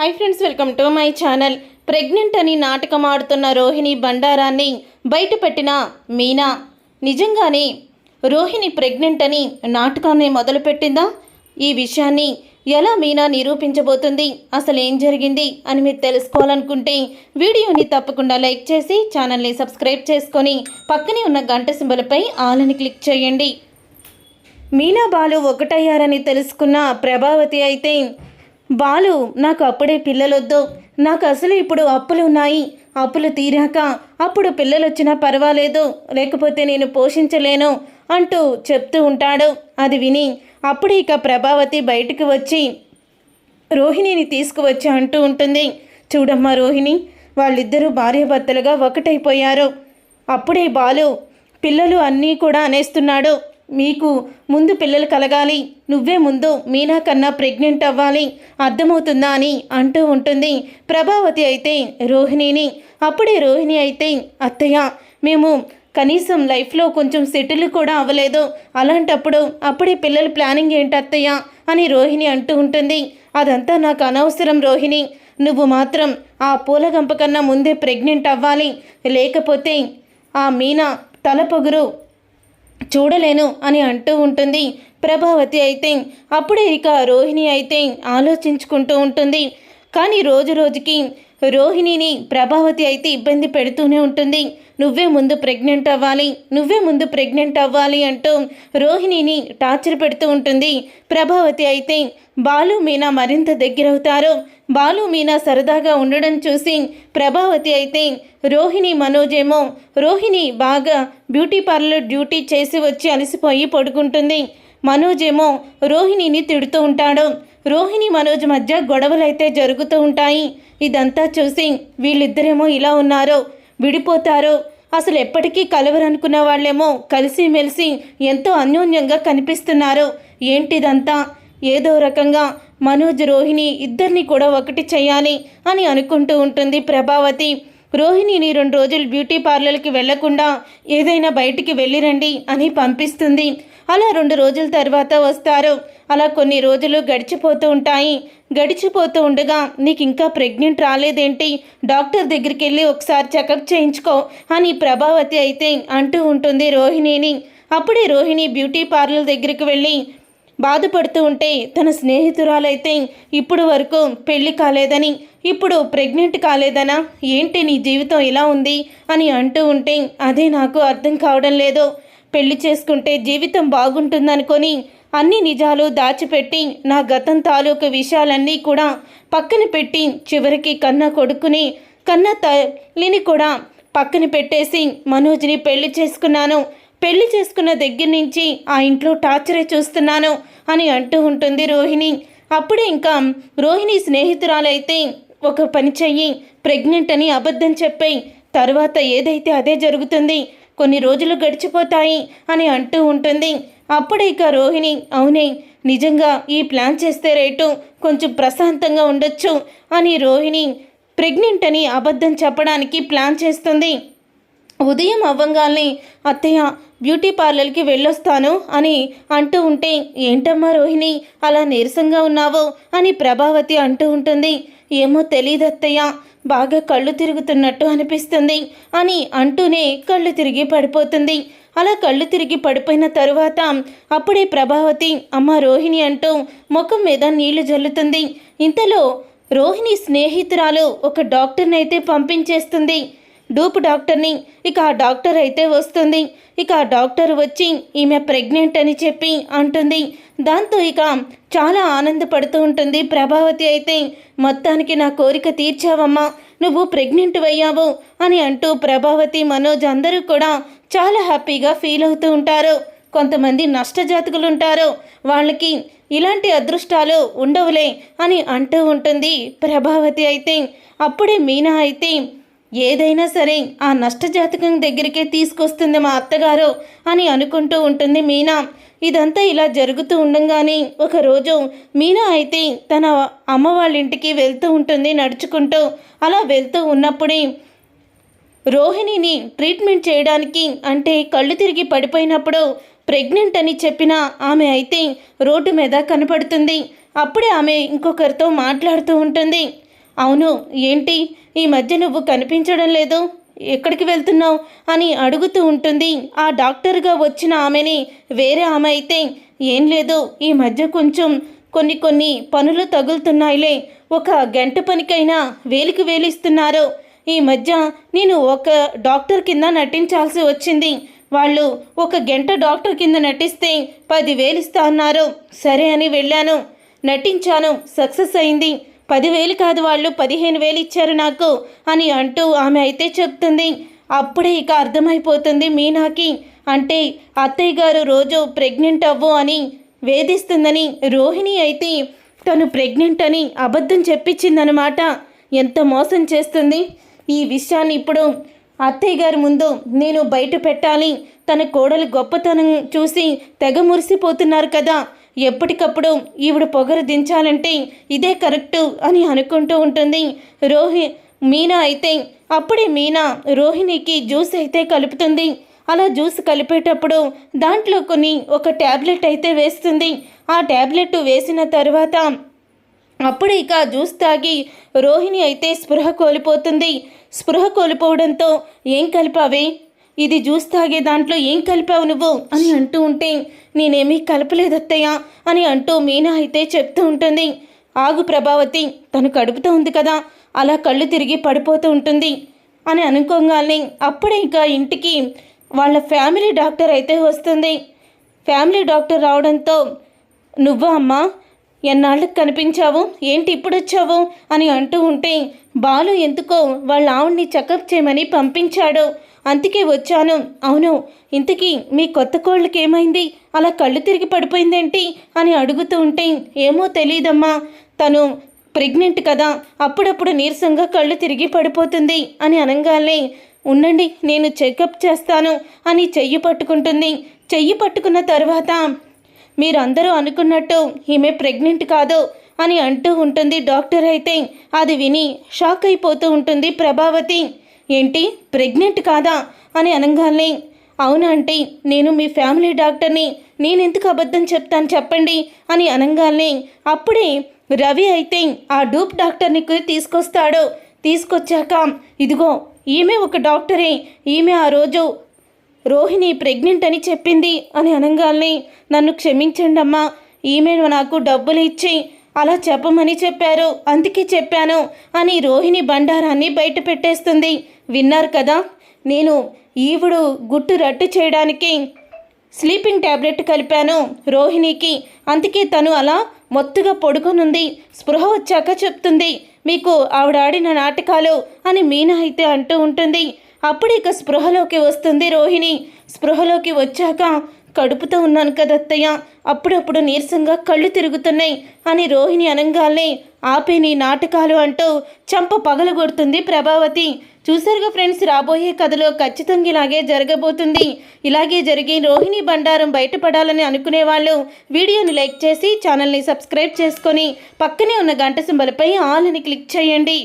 Hi friends welcome to my channel. Pregnant అని నాటకం ఆడుతున్న రోహిణి బండారాన్ని బయటపెట్టిన మీనా. నిజంగానే రోహిణి ప్రెగ్నెంట్ అని నాటకాన్ని మొదలుపెట్టిందా? ఈ విషయాన్ని ఎలా మీనా నిరూపించబోతుంది? అసలు ఏం జరిగింది అని మీరు తెలుసుకోవాలనుకుంటే వీడియోని తప్పకుండా లైక్ చేసి ఛానల్ని సబ్స్క్రైబ్ చేసుకొని పక్కనే ఉన్న గంట సింబలపై ఆలని క్లిక్ చేయండి. మీనా బాలు ఒకటయ్యారని తెలుసుకున్న ప్రభావతి అయితే బాలు నాకు అప్పుడే పిల్లలొద్దు. నాకు అసలు ఇప్పుడు అప్పులు ఉన్నాయి. అప్పులు తీరాక అప్పుడు పిల్లలు వచ్చినా పర్వాలేదు. లేకపోతే నేను పోషించలేను అంటూ చెప్తూ ఉంటాడు. అది విని అప్పుడు ఇక ప్రభావతి బయటికి వచ్చి రోహిణిని తీసుకువచ్చి అంటూ ఉంటుంది. చూడమ్మా రోహిణి వాళ్ళిద్దరూ భార్యాభర్తలుగా ఒకటైపోయారు. అప్పుడే బాలు పిల్లలు అన్నీ కూడా అనేస్తున్నాడు. మీకు ముందు పిల్లలు కలగాలి నువ్వే ముందు మీనా కన్నా ప్రెగ్నెంట్ అవ్వాలి అర్థమవుతుందా అని అంటూ ఉంటుంది. ప్రభావతి అయితే రోహిణిని. అప్పుడే రోహిణి అయితే అత్తయ్య మేము కనీసం లైఫ్లో కొంచెం సెటిల్ కూడా అవ్వలేదు. అలాంటప్పుడు అప్పుడే పిల్లల ప్లానింగ్ ఏంటి అత్తయ్య అని రోహిణి అంటూ ఉంటుంది. అదంతా నాకు అనవసరం రోహిణి. నువ్వు మాత్రం ఆ పూలగంప కన్నా ముందే ప్రెగ్నెంట్ అవ్వాలి. లేకపోతే ఆ మీనా తల పొగురు. చూడలేను అని అంటూ ఉంటుంది. ప్రభావతి అయితే అప్పుడే ఇక రోహిణి అయితే ఆలోచించుకుంటూ ఉంటుంది. కానీ రోజు రోజుకి రోహిణిని ప్రభావతి అయితే ఇబ్బంది పెడుతూనే ఉంటుంది. నువ్వే ముందు ప్రెగ్నెంట్ అవ్వాలి. నువ్వే ముందు ప్రెగ్నెంట్ అవ్వాలి అంటూ రోహిణిని టార్చర్ పెడుతూ ఉంటుంది. ప్రభావతి అయితే బాలు మీనా మరింత దగ్గరవుతారు. బాలు మీనా సరదాగా ఉండడం చూసి ప్రభావతి అయితే రోహిణి మనోజేమో రోహిణి బాగా బ్యూటీ పార్లర్ డ్యూటీ చేసి వచ్చి అలసిపోయి పడుకుంటుంది. మనోజేమో రోహిణిని తిడుతూ ఉంటాడు. రోహిణి మనోజ్ మధ్య గొడవలైతే జరుగుతూ ఉంటాయి. ఇదంతా చూసి వీళ్ళిద్దరేమో ఇలా ఉన్నారో విడిపోతారో అసలు ఎప్పటికీ కలవరనుకున్న వాళ్ళేమో కలిసిమెలిసి ఎంతో అన్యోన్యంగా కనిపిస్తున్నారు ఏంటిదంతా? ఏదో రకంగా మనోజ్ రోహిణి ఇద్దరిని కూడా ఒకటి చేయాలి అని అనుకుంటూ ఉంటుంది ప్రభావతి. రోహిణిని రెండు రోజులు బ్యూటీ పార్లర్కి వెళ్ళకుండా ఏదైనా బయటికి వెళ్ళిరండి అని పంపిస్తుంది. అలా రెండు రోజుల తర్వాత వస్తారు. అలా కొన్ని రోజులు గడిచిపోతూ ఉంటాయి. గడిచిపోతూ ఉండగా నీకు ఇంకా ప్రెగ్నెంట్ రాలేదేంటి? డాక్టర్ దగ్గరికి వెళ్ళి ఒకసారి చెకప్ చేయించుకో అని ప్రభావతి అయితే అంటూ ఉంటుంది రోహిణిని. అప్పుడే రోహిణి బ్యూటీ పార్లర్ దగ్గరికి వెళ్ళి బాధపడుతూ ఉంటే తన స్నేహితురాలైతే ఇప్పుడు వరకు పెళ్ళి కాలేదని ఇప్పుడు ప్రెగ్నెంట్ కాలేదనా? ఏంటి నీ జీవితం ఇలా ఉంది? అని అంటూ ఉంటే అదే నాకు అర్థం కావడం లేదు. పెళ్ళి చేసుకుంటే జీవితం బాగుంటుందనుకొని అన్ని నిజాలు దాచిపెట్టి నా గతం తాలూకు విషయాలన్నీ కూడా పక్కన పెట్టి చివరికి కన్న కొడుకుని కన్న తల్లిని కూడా పక్కన పెట్టేసి మనోజ్ని పెళ్ళి చేసుకున్నాను. పెళ్ళి చేసుకున్న దగ్గర నుంచి ఆ ఇంట్లో టార్చరే చూస్తున్నాను అని అంటూ ఉంటుంది రోహిణి. అప్పుడే ఇంకా రోహిణి స్నేహితురాలైతే ఒక పని చెయ్యి ప్రెగ్నెంట్ అని అబద్ధం చెప్పి తర్వాత ఏదైతే అదే జరుగుతుంది కొన్ని రోజులు గడిచిపోతాయి అని అంటూ ఉంటుంది. అప్పుడే ఇక రోహిణి అవునే నిజంగా ఈ ప్లాన్ చేస్తే రేటు కొంచెం ప్రశాంతంగా ఉండొచ్చు అని రోహిణి ప్రెగ్నెంట్ అని అబద్ధం చెప్పడానికి ప్లాన్ చేస్తుంది. ఉదయం అవ్వంగానే అత్తయ్య బ్యూటీ పార్లర్కి వెళ్ళొస్తాను అని అంటూ ఉంటే ఏంటమ్మా రోహిణి అలా నీరసంగా ఉన్నావు అని ప్రభావతి అంటూ ఉంటుంది. ఏమో తెలియదత్తయ్య బాగా కళ్ళు తిరుగుతున్నట్టు అనిపిస్తుంది అని అంటూనే కళ్ళు తిరిగి పడిపోతుంది. అలా కళ్ళు తిరిగి పడిపోయిన తరువాత అప్పుడే ప్రభావతి అమ్మ రోహిణి అంటూ ముఖం మీద నీళ్ళు జల్లుతుంది. ఇంతలో రోహిణి స్నేహితురాలు ఒక డాక్టర్ని అయితే పంపించేస్తుంది. డూప్ డాక్టర్ని. ఇక ఆ డాక్టర్ అయితే వస్తుంది. ఇక ఆ డాక్టర్ వచ్చి ఈమె ప్రెగ్నెంట్ అని చెప్పి అంటుంది. దాంతో ఇక చాలా ఆనందపడుతూ ఉంటుంది ప్రభావతి అయితే. మొత్తానికి నా కోరిక తీర్చావమ్మా. నువ్వు ప్రెగ్నెంట్ అయ్యావు అని అంటూ ప్రభావతి మనోజ్ అందరూ కూడా చాలా హ్యాపీగా ఫీల్ అవుతూ ఉంటారు. కొంతమంది నష్టజాతకులు ఉంటారు వాళ్ళకి ఇలాంటి అదృష్టాలు ఉండవులే అని అంటూ ఉంటుంది ప్రభావతి అయితే. అప్పుడే మీనా అయితే ఏదైనా సరే ఆ నష్టజాతకం దగ్గరికే తీసుకొస్తుంది మా అత్తగారు అని అనుకుంటూ ఉంటుంది మీనా. ఇదంతా ఇలా జరుగుతూ ఉండంగానే ఒకరోజు మీనా అయితే తన అమ్మ వాళ్ళ ఇంటికి వెళ్తూ ఉంటుంది నడుచుకుంటూ. అలా వెళ్తూ ఉన్నప్పుడే రోహిణిని ట్రీట్మెంట్ చేయడానికి అంటే కళ్ళు తిరిగి పడిపోయినప్పుడు ప్రెగ్నెంట్ అని చెప్పిన ఆమె అయితే రోడ్డు మీద కనపడుతుంది. అప్పుడే ఆమె ఇంకొకరితో మాట్లాడుతూ ఉంటుంది. అవును ఏంటి? ఈ మధ్య నువ్వు కనిపించడం లేదు? ఎక్కడికి వెళ్తున్నావు? అని అడుగుతూ ఉంటుంది. ఆ డాక్టర్గా వచ్చిన ఆమెని వేరే ఆమె అయితే ఏం లేదు ఈ మధ్య కొంచెం కొన్ని కొన్ని పనులు తగులుతున్నాయిలే. ఒక గంట పనికైనా వేలికి వేలిస్తున్నారు. ఈ మధ్య నేను ఒక డాక్టర్ కింద నటించాల్సి వచ్చింది. వాళ్ళు ఒక గంట డాక్టర్ కింద నటిస్తే పదివేలు ఇస్తా అన్నారు. సరే అని వెళ్ళాను. నటించాను. సక్సెస్ అయింది. పదివేలు కాదు వాళ్ళు పదిహేను వేలు ఇచ్చారు నాకు అని అంటూ ఆమె అయితే చెప్తుంది. అప్పుడే ఇక అర్థమైపోతుంది మీనాకి. అంటే అత్తయ్య గారు రోజు ప్రెగ్నెంట్ అవ్వు అని వేధిస్తుందని రోహిణి అయితే తను ప్రెగ్నెంట్ అని అబద్ధం చెప్పించిందనమాట ఎంత మోసం చేస్తుంది? ఈ విషయాన్ని ఇప్పుడు అత్తయ్య గారి ముందు నేను బయట పెట్టాలి. తన కోడలు గొప్పతనం చూసి తెగ మురిసిపోతున్నారు కదా. ఎప్పటికప్పుడు ఈవిడ పొగరు దించాలంటే ఇదే కరెక్టు అని అనుకుంటూ ఉంటుంది. రోహి మీనా అయితే అప్పుడే మీనా రోహిణికి జ్యూస్ అయితే కలుపుతుంది. అలా జ్యూస్ కలిపేటప్పుడు దాంట్లో కొన్ని ఒక ట్యాబ్లెట్ అయితే వేస్తుంది. ఆ ట్యాబ్లెట్ వేసిన తర్వాత అప్పుడు ఇక జ్యూస్ తాగి రోహిణి అయితే స్పృహ కోల్పోతుంది. స్పృహ కోల్పోవడంతో ఏం కలిపావే? ఇది జ్యూస్ తాగే దాంట్లో ఏం కలిపావు నువ్వు? అని అంటూ ఉంటే నేనేమీ కలపలేదు అత్తయ్య అని అంటూ మీనా అయితే చెప్తూ ఉంటుంది. ఆగు ప్రభావతి తను కడుపుతూ ఉంది కదా అలా కళ్ళు తిరిగి పడిపోతూ ఉంటుంది అని అనుకోగానే అప్పుడే ఇంకా ఇంటికి వాళ్ళ ఫ్యామిలీ డాక్టర్ అయితే వస్తుంది. ఫ్యామిలీ డాక్టర్ రావడంతో నువ్వా అమ్మా ఎన్నాళ్ళకి కనిపించావు? ఏంటి ఇప్పుడు వచ్చావు అని అంటూ ఉంటే బాలు ఎందుకో వాళ్ళ ఆవిడ్ని చెకప్ చేయమని పంపించాడు. అందుకే వచ్చాను. అవును ఇంతకీ మీ కొత్త కోళ్ళకి ఏమైంది అలా కళ్ళు తిరిగి పడిపోయిందేంటి? అని అడుగుతూ ఉంటే ఏమో తెలియదమ్మా తను ప్రెగ్నెంట్ కదా అప్పుడప్పుడు నీరసంగా కళ్ళు తిరిగి పడిపోతుంది అని అనగానే ఉండండి నేను చెకప్ చేస్తాను అని చెయ్యి పట్టుకుంటుంది. చెయ్యి పట్టుకున్న తర్వాత మీరందరూ అనుకున్నట్టు ఈమె ప్రెగ్నెంట్ కాదు అని అంటూ ఉంటుంది డాక్టర్ అయితే. అది విని షాక్ అయిపోతూ ఉంటుంది ప్రభావతి. ఏంటి? ప్రెగ్నెంట్ కాదా? అని అనగానే అవునా అంటే నేను మీ ఫ్యామిలీ డాక్టర్ని నేను ఎందుకు అబద్ధం చెప్తాను చెప్పండి? అని అనగానే అప్పుడే రవి అయితే ఆ డూప్ డాక్టర్ని తీసుకొస్తాడు. తీసుకొచ్చాక ఇదిగో ఈమె ఒక డాక్టరే ఈమె ఆ రోజు రోహిణి ప్రెగ్నెంట్ అని చెప్పింది అని అనగానే నన్ను క్షమించండి అమ్మా ఈమె నాకు డబ్బులు ఇచ్చి అలా చెప్పమని చెప్పారు. అందుకే చెప్పాను అని రోహిణి బండారాన్ని బయట పెట్టేస్తుంది విన్నారు కదా? నేను ఈవిడు గుట్టు రట్టు చేయడానికి స్లీపింగ్ ట్యాబ్లెట్ కలిపాను రోహిణికి. అందుకే తను అలా మొత్తుగా పడుకొనుంది. స్పృహ వచ్చాక చెప్తుంది మీకు ఆవిడాడిన నాటకాలు అని మీనా అయితే అంటూ ఉంటుంది. అప్పుడు ఇక స్పృహలోకి వస్తుంది రోహిణి. స్పృహలోకి వచ్చాక కడుపుతో ఉన్నాను కదత్తయ్య అప్పుడప్పుడు నీరసంగా కళ్ళు తిరుగుతున్నాయి. అని రోహిణి అనంగానే ఆపే నీ నాటకాలు అంటూ చంప పగలగొడుతుంది ప్రభావతి. చూసారుగా ఫ్రెండ్స్ రాబోయే కథలో ఖచ్చితంగా ఇలాగే జరగబోతుంది. ఇలాగే జరిగి రోహిణి బండారం బయటపడాలని అనుకునే వాళ్ళు వీడియోని లైక్ చేసి ఛానల్ని సబ్స్క్రైబ్ చేసుకొని పక్కనే ఉన్న గంట సింబలపై ఆల్ అని క్లిక్ చేయండి.